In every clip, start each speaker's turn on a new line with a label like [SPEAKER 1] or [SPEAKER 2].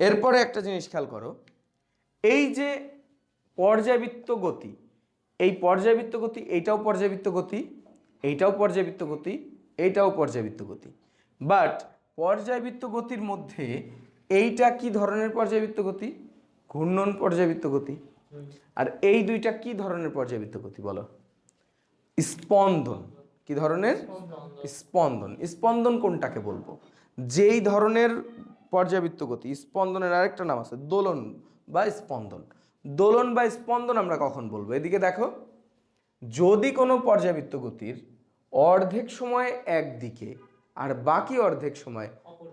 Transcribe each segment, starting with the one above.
[SPEAKER 1] এরপরে একটা জিনিস খেয়াল করো এই যে পর্যাবৃত্ত গতি এই পর্যাবৃত্ত গতি এইটাও পর্যাবৃত্ত গতি এইটাও পর্যাবৃত্ত গতি এইটাও পর্যাবৃত্ত গতি। বাট পর্যাবৃত্ত গতির মধ্যে এইটা কি ধরনের পর্যাবৃত্ত গতি? ঘূর্ণন পর্যাবৃত্ত গতি। আর এই দুইটা কি ধরনের পর্যাবৃত্ত গতি বলো? স্পন্দন। কি ধরনের? স্পন্দন। স্পন্দন কোনটাকে বলব? যেই ধরনের পর্যাবৃত্ত গতি, স্পন্দনের আরেকটা নাম আছে দোলন বা স্পন্দন। দোলন বা স্পন্দন আমরা কখন বলব? এদিকে দেখো, যদি কোনো পর্যাবৃত্ত গতির অর্ধেক সময় একদিকে আর বাকি অর্ধেক সময়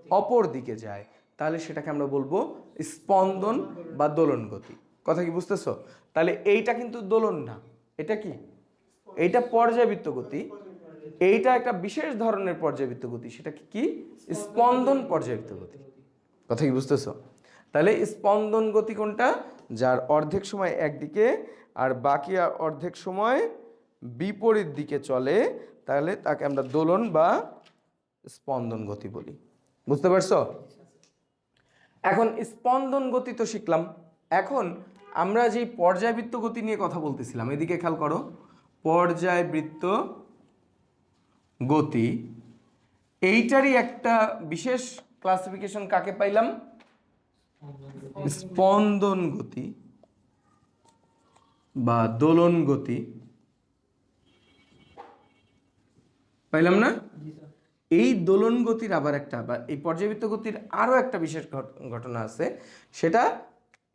[SPEAKER 1] অপর দিকে যায়, তাহলে সেটাকে আমরা বলব স্পন্দন বা দোলন গতি। কথা কি বুঝতেছো? তাহলে এইটা কিন্তু দোলন না। এটা কি? এইটা পর্যাবৃত্ত গতি। এইটা একটা বিশেষ ধরনের পর্যাবৃত্ত গতি। সেটা কি? কি স্পন্দন পর্যাবৃত্ত গতি। কথা কি বুঝতেছো? তাহলে স্পন্দন গতি কোনটা? যার অর্ধেক সময় একদিকে আর বাকি অর্ধেক সময় বিপরীত দিকে চলে, তাহলে তাকে আমরা দোলন বা স্পন্দন গতি বলি। বুঝতে পারছ? এখন স্পন্দন গতি তো শিখলাম। এখন আমরা যে পর্যায়বৃত্ত গতি নিয়ে কথা বলতেছিলাম, এদিকে খেয়াল করো, পর্যায়বৃত্ত গতি, এইটারই একটা বিশেষ ক্লাসিফিকেশন কাকে পাইলাম? স্পন্দন গতি বা দোলন গতি। পাইলাম না? এই দোলন গতির আবার একটা বা এই পর্যাবৃত্ত গতির আরও একটা বিশেষ ঘট- ঘটনা আছে। সেটা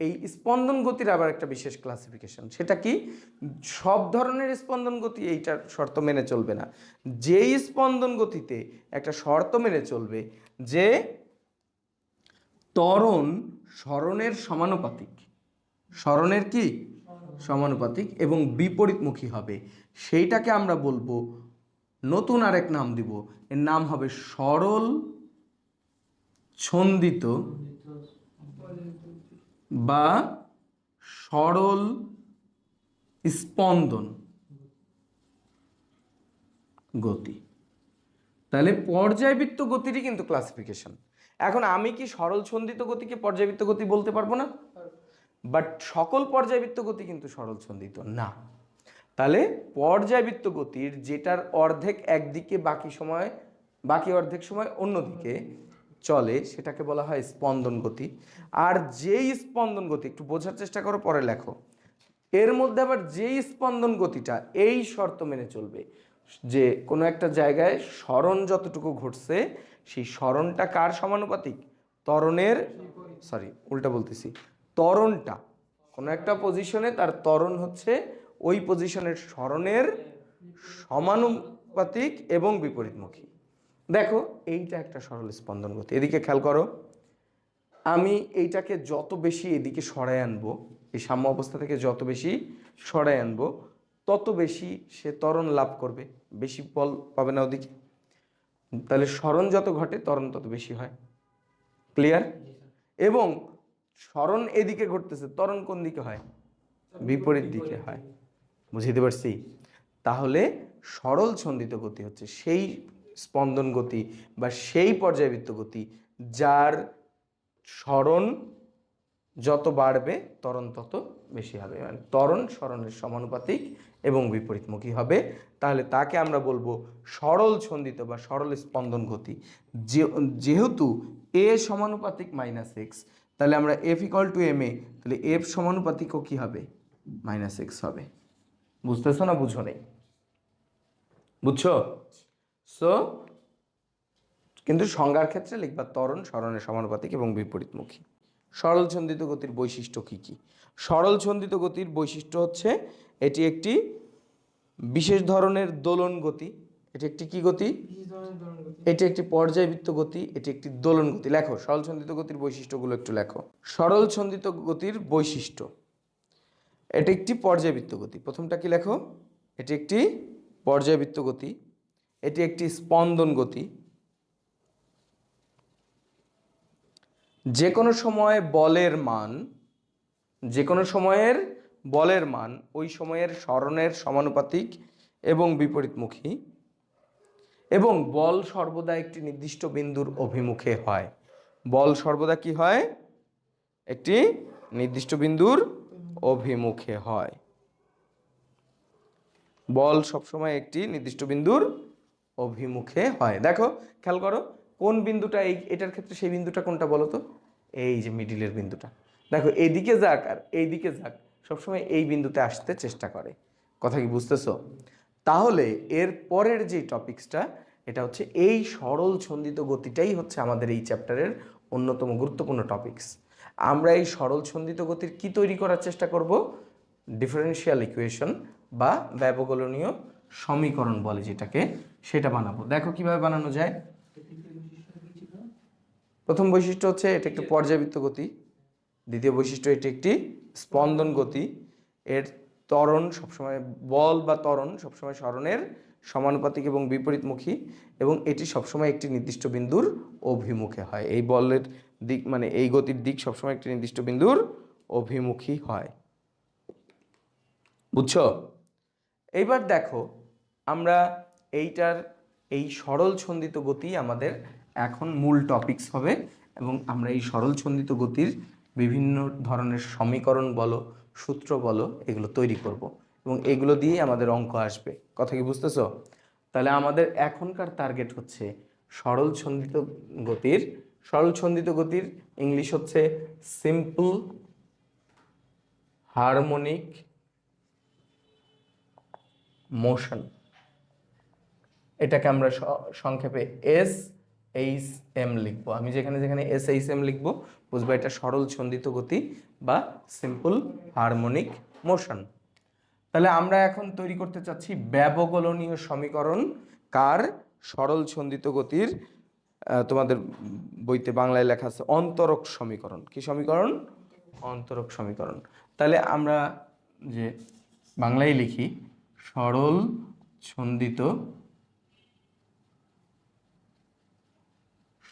[SPEAKER 1] এই স্পন্দন গতির আবার একটা বিশেষ ক্লাসিফিকেশন সেটা কি? সব ধরনের স্পন্দন গতি এইটার শর্ত মেনে চলবে না। যেই স্পন্দন গতিতে একটা শর্ত মেনে চলবে যে ত্বরণ স্মরণের সমানুপাতিক। স্মরণের কি? সমানুপাতিক এবং বিপরীতমুখী হবে। সেইটাকে আমরা বলব, নতুন আরেক নাম দিব। এর নাম হবে সরল, ছন্দিত বা সরল স্পন্দন গতি। তাহলে পর্যায়বৃত্ত গতিরই কিন্তু ক্লাসিফিকেশন এখন আমি কি সরল ছন্দিত গতিকে পর্যায়বৃত্ত গতি বলতে পারব না? বাট সকল পর্যায়বৃত্ত গতি কিন্তু সরল ছন্দিত না। তাহলে পর্যায়বৃত্ত গতির যেটার অর্ধেক একদিকে, বাকি সময়, বাকি অর্ধেক সময় অন্যদিকে চলে সেটাকে বলা হয় স্পন্দন গতি। আর যেই স্পন্দন গতি, একটু বোঝার চেষ্টা করো, পরে লেখো। এর মধ্যে আবার যেই স্পন্দন গতিটা, এই শর্ত মেনে চলবে। যে কোনো একটা জায়গায় স্মরণ যতটুকু ঘটছে, সেই স্মরণটা কার সমানুপাতিক? ত্বরণের সরি উল্টা বলতেছি। ত্বরণটা কোনো একটা পজিশনে তার ত্বরণ হচ্ছে ওই পজিশনের স্মরণের সমানুপাতিক এবং বিপরীতমুখী। দেখো এইটা একটা সরল স্পন্দন গতি। এদিকে খেয়াল করো আমি এইটাকে যত বেশি এদিকে সরায় আনব এই সাম্য অবস্থা থেকে যত বেশি সরায় আনব তত বেশি সে ত্বরণ লাভ করবে বেশি বল পাবে না ওদিকে। তাহলে স্মরণ যত ঘটে ত্বরণ তত বেশি হয়। ক্লিয়ার এবং স্মরণ এদিকে ঘটতেছে ত্বরণ কোন দিকে হয়? বিপরীত দিকে হয়। বুঝিতে পারছি? তাহলে সরল ছন্দিত গতি হচ্ছে সেই স্পন্দন গতি বা সেই পর্যায়বৃত্ত গতি, যার স্মরণ যত বাড়বে, ত্বরণ তত বেশি হবে। মানে ত্বরণ স্মরণের সমানুপাতিক এবং বিপরীতমুখী হবে। তাহলে তাকে আমরা বলব সরল ছন্দিত বা সরল স্পন্দন গতি। যেহেতু এ সমানুপাতিক মাইনাস এক্স তাহলে আমরা F equal to M A তাহলে এফ সমানুপাতিকও কী হবে? মাইনাস এক্স হবে। বুঝতেছো না? বুঝো নেই। বুঝছ? সো কিন্তু সংজ্ঞার ক্ষেত্রে লিখবা ত্বরণ স্মরণের সমানুপাতিক এবং বিপরীতমুখী। সরল ছন্দিত গতির বৈশিষ্ট্য কি কি? সরল ছন্দিত গতির বৈশিষ্ট্য হচ্ছে এটি একটি বিশেষ ধরনের দোলন গতি। এটি একটি কি গতি। এটি একটি পর্যায়বৃত্ত গতি এটি একটি দোলন গতি। লেখো সরল ছন্দিত গতির বৈশিষ্ট্যগুলো একটু লেখো। সরল ছন্দিত গতির বৈশিষ্ট্য। এটি একটি পর্যায়বৃত্ত গতি। প্রথমটা কি লেখো? এটি একটি পর্যায়বৃত্ত গতি। এটি একটি স্পন্দন গতি। যে কোনো সময় বলের মান যে কোনো সময়ের বলের মান ওই সময়ের স্মরণের সমানুপাতিক এবং বিপরীতমুখী। এবং বল সর্বদা একটি নির্দিষ্ট বিন্দুর অভিমুখে হয়। বল সর্বদা কি হয়? একটি নির্দিষ্ট বিন্দুর অভিমুখে হয়। বল সবসময় একটি নির্দিষ্ট বিন্দুর অভিমুখে হয়। দেখো, খেয়াল করো, কোন বিন্দুটা এই, এটার ক্ষেত্রে সেই বিন্দুটা কোনটা বলো তো? এই যে মিডিলের বিন্দুটা। দেখো এইদিকে যাক আর এইদিকে যাক, সবসময় এই বিন্দুতে আসতে চেষ্টা করে। কথা কি বুঝতেছো? তাহলে এর পরের যে টপিক্সটা, এটা হচ্ছে এই সরল ছন্দিত গতিটাই হচ্ছে আমাদের এই চ্যাপ্টারের অন্যতম গুরুত্বপূর্ণ টপিক্স আমরা এই সরল ছন্দিত গতির কি তৈরি করার চেষ্টা করব? ডিফারেনশিয়াল ইকুয়েশন বা ব্যবকলনীয় সমীকরণ বলে যেটাকে, সেটা বানাবো। দেখো কীভাবে বানানো যায়। প্রথম বৈশিষ্ট্য হচ্ছে এটা একটি পর্যাবৃত্ত গতি। দ্বিতীয় বৈশিষ্ট্য, এটি একটি স্পন্দন গতি। এর ত্বরণ সবসময়, বল বা ত্বরণ সবসময় স্মরণের সমানুপাতিক এবং বিপরীতমুখী এবং এটি সবসময় একটি নির্দিষ্ট বিন্দুর অভিমুখে হয়। এই বলের দিক মানে এই গতির দিক সবসময় একটি নির্দিষ্ট বিন্দুর অভিমুখী হয়। বুঝছ? এইবার দেখো আমরা এইটার এই সরল ছন্দিত গতি আমাদের এখন মূল টপিকস হবে এবং আমরা এই সরল ছন্দিত গতির বিভিন্ন ধরনের সমীকরণ বলো, সূত্র বলো, এগুলো তৈরি করব এবং এগুলো দিয়েই আমাদের অঙ্ক আসবে। কথা কি বুঝতেছো? তাহলে আমাদের এখনকার টার্গেট হচ্ছে সরল ছন্দিত গতির, সরল ছন্দিত গতির ইংলিশ হচ্ছে সিম্পল হারমোনিক মোশন এটাকে আমরা সংক্ষেপে এস এইচ এম লিখব। আমি যেখানে যেখানে এস এইচ এম লিখব, বুঝব এটা সরল ছন্দিত গতি বা সিম্পল হারমোনিক মোশন তাহলে আমরা এখন তৈরি করতে চাচ্ছি ব্যবকলনীয় সমীকরণ। কার? সরল ছন্দিত গতির তোমাদের বইতে বাংলায় লেখা আছে অন্তরক সমীকরণ। কি সমীকরণ? অন্তরক সমীকরণ। তাহলে আমরা যে বাংলায় লিখি, সরল ছন্দিত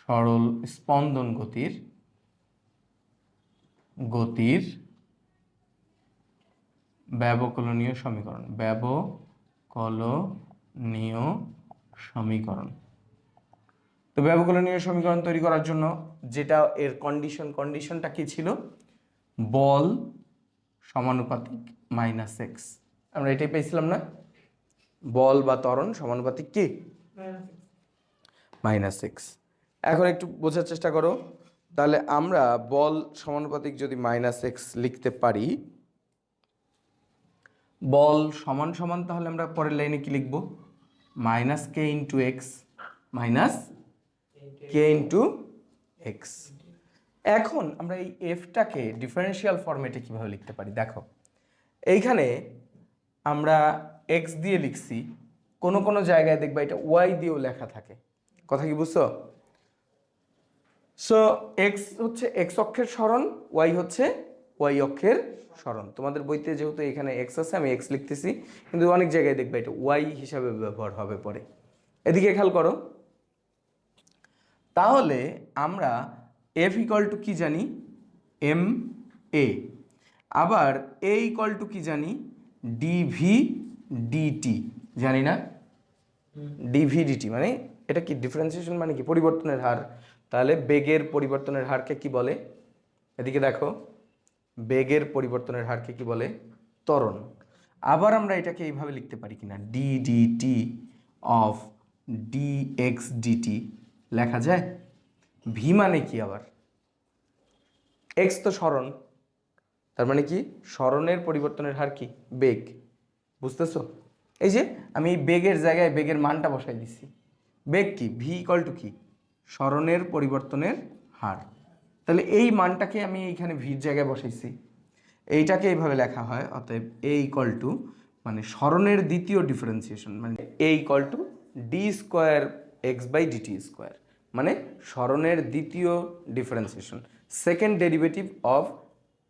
[SPEAKER 1] সরল স্পন্দন গতির গতির ব্যবকলনীয় সমীকরণ ব্যবকলনীয় সমীকরণ। তো ব্যবকলনীয় সমীকরণ তৈরি করার জন্য যেটা এর কন্ডিশন কন্ডিশনটা কি ছিল? বল সমানুপাতিক মাইনাস এক্স আমরা এটাই পেয়েছিলাম না? বল বা ত্বরণ সমানুপাতিক কি? মাইনাস এক্স এখন একটু বোঝার চেষ্টা করো। তাহলে আমরা বল সমানুপাতিক যদি মাইনাস এক্স লিখতে পারি, বল সমান সমান তাহলে আমরা পরের লাইনে কি লিখব? Minus K into X, minus K into X. এখন আমরা এই এফটাকে ডিফারেন্সিয়াল ফরম্যাটে কীভাবে লিখতে পারি? দেখো, এইখানে আমরা এক্স দিয়ে লিখছি, কোনো কোনো জায়গায় দেখবা এটা ওয়াই দিয়েও লেখা থাকে। কথা কি বুঝছ? সো এক্স হচ্ছে এক্স অক্ষের স্মরণ ওয়াই হচ্ছে ওয়াই অক্ষের স্মরণ তোমাদের বইতে যেহেতু এখানে এক্স আছে আমি এক্স লিখতেছি কিন্তু অনেক জায়গায় দেখবে এটা ওয়াই হিসাবে ব্যবহার হবে পরে। এদিকে খেয়াল করো। তাহলে আমরা এফ ইকল টু কি জানি? এম এ আবার এ ইকল টু কি জানি? ডিভি ডিটি জানি না? ডিভিডিটি মানে এটা কি ডিফারেন্সিয়েশন মানে কি? পরিবর্তনের হার। তাহলে বেগের পরিবর্তনের হারকে কি বলে? এদিকে দেখো, বেগের পরিবর্তনের হারকে কি বলে? ত্বরণ। আবার আমরা এটাকে এইভাবে লিখতে পারি কিনা? D D T of D X DT লেখা যায়? ভি মানে কি আবার? এক্স তো স্মরণ। তার মানে কি? স্মরণের পরিবর্তনের হার কি? বেগ। বুঝতেছো? এই যে, আমি বেগের জায়গায় বেগের মানটা বসাই দিচ্ছি। বেগ কি? ভি ইকল টু কি? স্মরণের পরিবর্তনের হার। তাহলে এই মানটাকে আমি এইখানে ভির জায়গায় বসাইছি। এইটাকে এইভাবে লেখা হয়, অতএব এ ইকল টু মানে স্মরণের দ্বিতীয় ডিফারেন্সিয়েশন মানে a equal to d square x by dt square মানে স্মরণের দ্বিতীয় differentiation second derivative of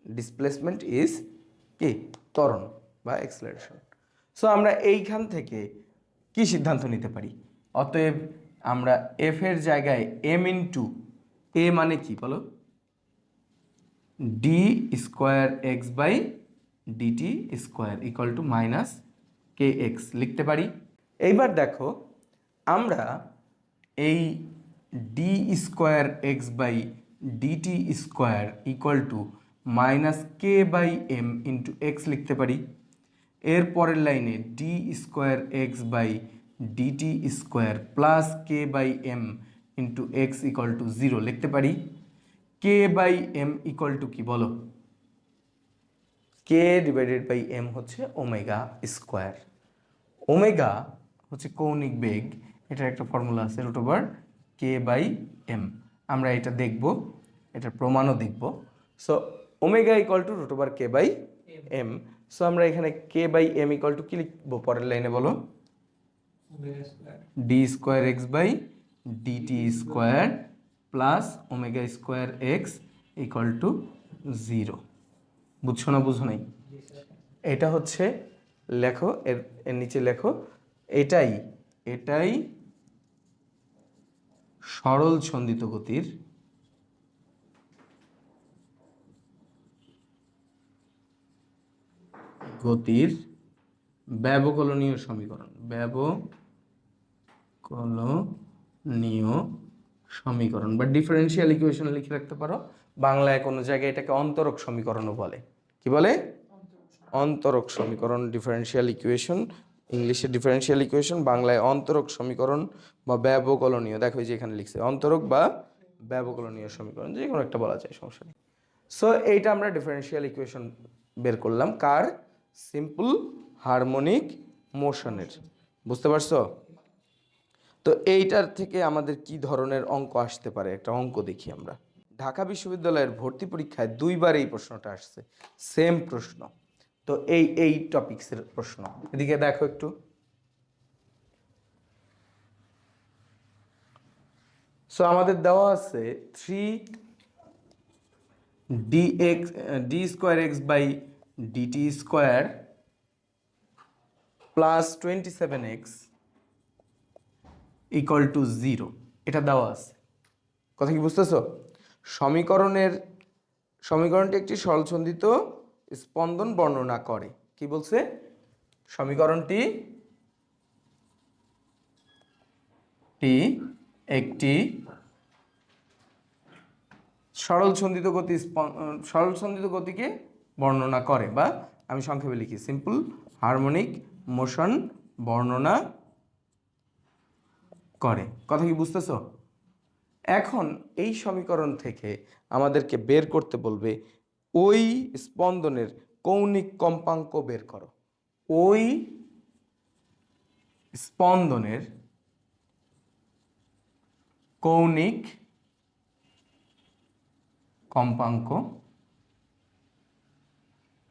[SPEAKER 1] displacement is কি ত্বরণ বা এক্সেলারেশন সো আমরা এইখান থেকে কি সিদ্ধান্ত নিতে পারি? অতএব আমরা এফ এর জায়গায় এম ইন টু এ মানে কি বলো? D square x by dt square equal to minus k x লিখতে পারি? এইবার দেখো, আমরা এই d square x by dt square equal to minus k by m into x লিখতে পারি। এর পরের লাইনে d square x by dt square plus k by m into x equal to zero লিখতে পারি। K by m equal to কি বলো? K divided by m হচ্ছে ওমেগা স্কোয়ার ওমেগা হচ্ছে কৌণিক বেগ। এটার একটা ফর্মুলা আছে root over k by m আমরা এটা দেখব, এটার প্রমাণও দেখব। So omega equal to root over k by m so আমরা এখানে k by m equal to কি লিখব পরের লাইনে বলো? D square x by dt square plus omega square x equal to zero বুঝছ না বুঝো নাই? এটা হচ্ছে লেখো, এর এর নিচে লেখো, এটাই এটাই সরল ছন্দিত গতির গতির ব্যবকলনীয় সমীকরণ। ব্যবকলনীয় সমীকরণ বা ডিফারেন্সিয়াল ইকুয়েশন লিখে রাখতে পারো। বাংলায় কোনো জায়গায় এটাকে অন্তরক সমীকরণও বলে। কি বলে? অন্তরক সমীকরণ ডিফারেন্সিয়াল ইকুয়েশন ইংলিশে ডিফারেন্সিয়াল ইকুয়েশন বাংলায় অন্তরক সমীকরণ বা ব্যবকলনীয়। দেখো যে এখানে লিখছে, অন্তরক বা ব্যবকলনীয় সমীকরণ, যে কোনো একটা বলা যায়, সমস্যা নেই। সো এইটা আমরা ডিফারেন্সিয়াল ইকুয়েশন বের করলাম। কার? সিম্পল হারমোনিক মোশনের বুঝতে পারছ? তো এইটার থেকে আমাদের কি ধরনের অঙ্ক আসতে পারে? একটা অঙ্ক দেখি আমরা। ঢাকা বিশ্ববিদ্যালয়ের ভর্তি পরীক্ষায় দুইবার এই প্রশ্নটা আসছে। সেম প্রশ্ন। তো এই এই টপিক্সের প্রশ্ন। এদিকে দেখো একটু। সো আমাদের দেওয়া আছে three d x d square x by dt square plus twenty seven x equal to zero এটা দেওয়া আছে। কথা কি বুঝতেছো? সমীকরণের, সমীকরণটি একটি সরলছন্দিত স্পন্দন বর্ণনা করে। কি বলছে? সমীকরণটি টি একটি সরল ছন্দিত গতি সরল ছন্দিত গতিকে বর্ণনা করে বা আমি সংক্ষেপে লিখি। সিম্পল হারমোনিক মোশন বর্ণনা করে। কথা কি বুঝতেছ? এখন এই সমীকরণ থেকে আমাদেরকে বের করতে বলবে, ওই স্পন্দনের কৌণিক কম্পাঙ্ক বের করো। ওই স্পন্দনের কৌণিক কম্পাঙ্ক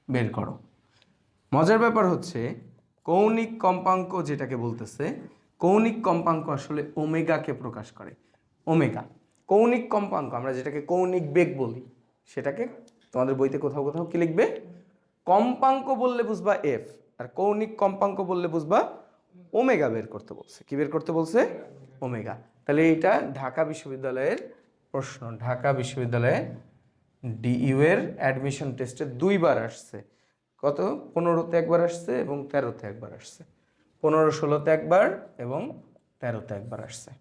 [SPEAKER 1] বের করো। মজার ব্যাপার হচ্ছে, কৌণিক কম্পাঙ্ক যেটাকে বলতেছে কৌণিক কম্পাঙ্ক আসলে ওমেগাকে প্রকাশ করে। ওমেগা। কৌণিক কম্পাঙ্ক, আমরা যেটাকে কৌণিক বেগ বলি, সেটাকে তোমাদের বইতে কোথাও কোথাও কি লিখবে? কম্পাঙ্ক বললে বুঝবা এফ আর কৌণিক কম্পাঙ্ক বললে বুঝবা ওমেগা বের করতে বলছে। কি বের করতে বলছে? ওমেগা। তাহলে এইটা ঢাকা বিশ্ববিদ্যালয়ের প্রশ্ন। ঢাকা বিশ্ববিদ্যালয়ে ডিইউ এর অ্যাডমিশন টেস্টে দুইবার আসছে। কত? পনেরোতে একবার আসছে এবং তেরোতে একবার আসছে। পনেরো ষোলোতে একবার এবং তেরোতে একবার আসছে।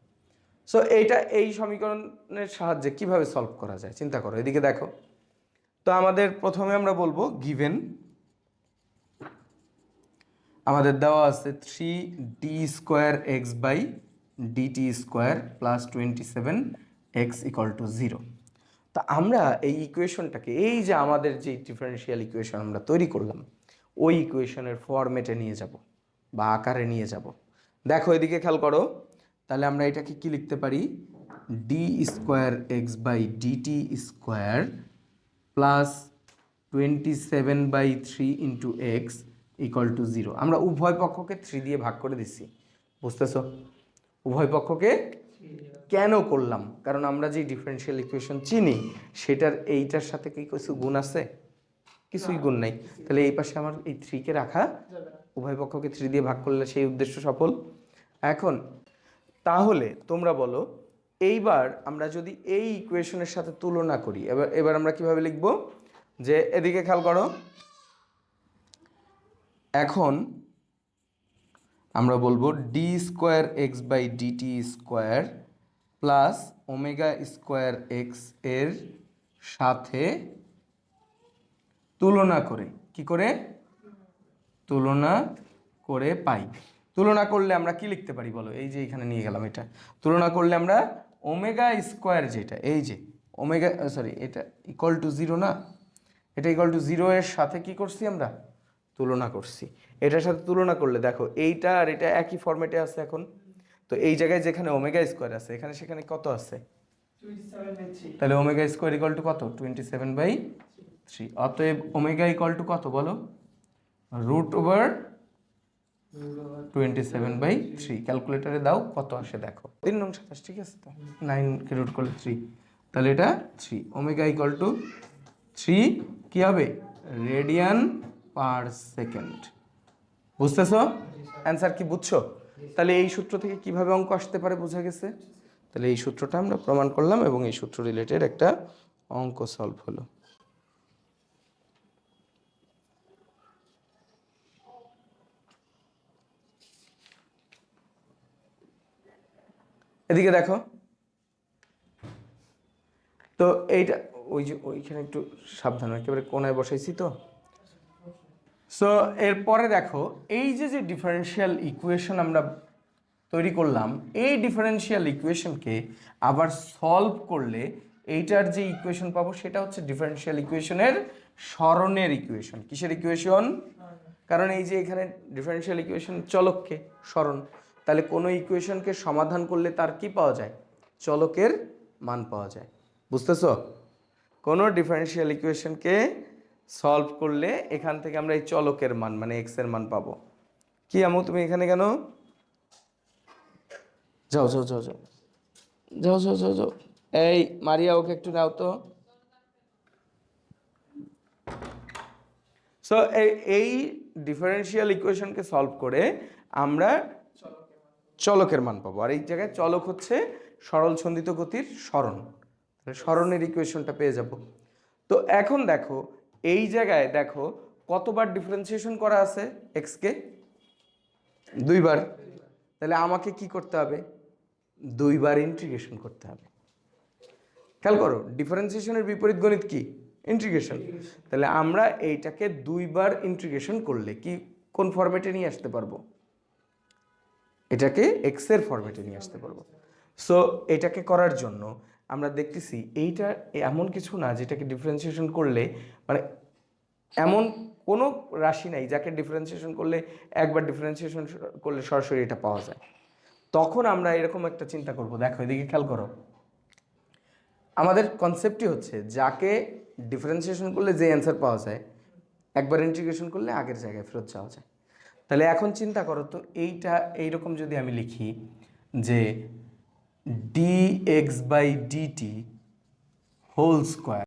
[SPEAKER 1] সো এইটা, এই সমীকরণের সাহায্যে কীভাবে সলভ করা যায়? চিন্তা করো, এদিকে দেখো। তো আমাদের প্রথমে আমরা বলব গিভেন আমাদের দেওয়া আছে three d square x by dt square plus twenty seven x equal to zero তা আমরা এই ইকুয়েশনটাকে এই যে আমাদের যে ডিফারেন্সিয়াল ইকুয়েশন আমরা তৈরি করলাম, ওই ইকুয়েশনের ফরম্যাটে নিয়ে যাব। বা আকারে নিয়ে যাব। দেখো এদিকে খেয়াল করো তাহলে আমরা এটাকে কি লিখতে পারি? D square x by dt square plus twenty seven by three into x equal to zero আমরা উভয় পক্ষকে থ্রি দিয়ে ভাগ করে দিচ্ছি বুঝতেছো? উভয় পক্ষকে কেন করলাম? কারণ আমরা যে ডিফারেন্সিয়াল ইকুয়েশন চিনি সেটার এইটার সাথে কি কিছু গুণ আছে? কিছুই গুণ নাই। তাহলে এই পাশে আমার এই থ্রিকে রাখা উভয় পক্ষকে থ্রি দিয়ে ভাগ করলে সেই উদ্দেশ্য সফল। এখন, তাহলে তোমরা বলো, এইবার আমরা যদি এই ইকুয়েশনের সাথে তুলনা করি, এবার এবার আমরা কীভাবে লিখব? যে এদিকে খেয়াল করো। এখন আমরা বলব d square x by dt square plus omega square এক্সের সাথে তুলনা করে। কি করে? তুলনা করে পাই। তুলনা করলে আমরা কি লিখতে পারি বলো? এই যে এখানে নিয়ে গেলাম এটা। তুলনা করলে আমরা ওমেগা স্কোয়ার যেটা এই যে ওমেগা সরি এটা ইকুয়াল টু জিরো না? এটা ইকুয়াল টু জিরো এর সাথে কি করছি আমরা? তুলনা করছি। এটার সাথে তুলনা করলে দেখো এইটা আর এটা একই ফরম্যাটে আছে এখন। তো এই জায়গায় যেখানে ওমেগা স্কোয়ার আছে এখানে সেখানে কত আছে? তাহলে ওমেগা স্কোয়ার ইকুয়াল টু কত? টোয়েন্টি সেভেন বাই থ্রি অতএব ওমেগা ইকুয়াল টু কত বলো? Root over twenty seven by three ক্যালকুলেটারে দাও কত আসে দেখো। তিন নং সাতাশ ঠিক আছে তো? নাইনকে রুট করলে থ্রি তাহলে এটা three omega equal to three কী হবে? রেডিয়ান পার সেকেন্ড বুঝতেছো? অ্যান্সার কি বুঝছ? তাহলে এই সূত্র থেকে কীভাবে অঙ্ক আসতে পারে বোঝা গেছে? তাহলে এই সূত্রটা আমরা প্রমাণ করলাম এবং এই সূত্র রিলেটেড একটা অঙ্ক সলভ হলো। এদিকে দেখো। তো এইটা, ওই যে ওইখানে একটু সাবধান, একেবারে কোনায় বসাইছি তো। সো এরপরে দেখো, এই যে যে ডিফারেন্সিয়াল ইকুয়েশন আমরা তৈরি করলাম, এই ডিফারেন্সিয়াল ইকুয়েশনকে আবার সলভ করলে এইটার যে ইকুয়েশন পাবো, সেটা হচ্ছে ডিফারেন্সিয়াল ইকুয়েশনের স্মরণের ইকুয়েশন কিসের ইকুয়েশন কারণ এই যে এখানে ডিফারেন্সিয়াল ইকুয়েশন চলককে, স্মরণ। তাহলে কোনো ইকুয়েশনকে সমাধান করলে তার কি পাওয়া যায়? চলকের মান পাওয়া যায়। বুঝতেছো? কোনো ডিফারেন্সিয়াল ইকুয়েশনকে সলভ করলে এখান থেকে আমরা এই চলকের মান মানে এক্সের মান পাবো। কি আমু, তুমি এখানে কেন? যাও যাও যাও যাও। যাও যাও যাও যাও। এই, মারিয়া, ওকে একটু নাও তো। সো এই ডিফারেন্সিয়াল ইকুয়েশনকে সলভ করে আমরা চলকের মান পাবো। আর এই জায়গায় চলক হচ্ছে সরল ছন্দিত গতির স্মরণ তাহলে স্মরণের ইকুয়েশনটা পেয়ে যাব। তো এখন দেখো, এই জায়গায় দেখো কতবার ডিফারেন্সিয়েশন করা আছে এক্সকে দুইবার। তাহলে আমাকে কি করতে হবে? দুইবার ইন্টিগ্রেশন করতে হবে। খেয়াল করো ডিফারেন্সিয়েশনের বিপরীত গণিত কি? ইন্টিগ্রেশন তাহলে আমরা এইটাকে দুইবার ইন্টিগ্রেশন করলে কি কোন ফরম্যাটে নিয়ে আসতে পারব? এটাকে এক্সের ফরম্যাটে নিয়ে আসতে পারব। সো এটাকে করার জন্য আমরা দেখতেছি এইটা এমন কিছু না যেটাকে ডিফারেন্সিয়েশন করলে মানে এমন কোনো রাশি নাই যাকে ডিফারেন্সিয়েশন করলে একবার ডিফারেন্সিয়েশন করলে সরাসরি এটা পাওয়া যায়। তখন আমরা এরকম একটা চিন্তা করব। দেখো, এদিকে খেয়াল করো। আমাদের কনসেপ্টই হচ্ছে যাকে ডিফারেন্সিয়েশন করলে যে অ্যান্সার পাওয়া যায়, একবার ইন্টিগ্রেশন করলে আগের জায়গায় ফেরত যাওয়া যায়। তাহলে এখন চিন্তা করো তো এইটা, এইরকম যদি আমি লিখি যে d x by dt whole square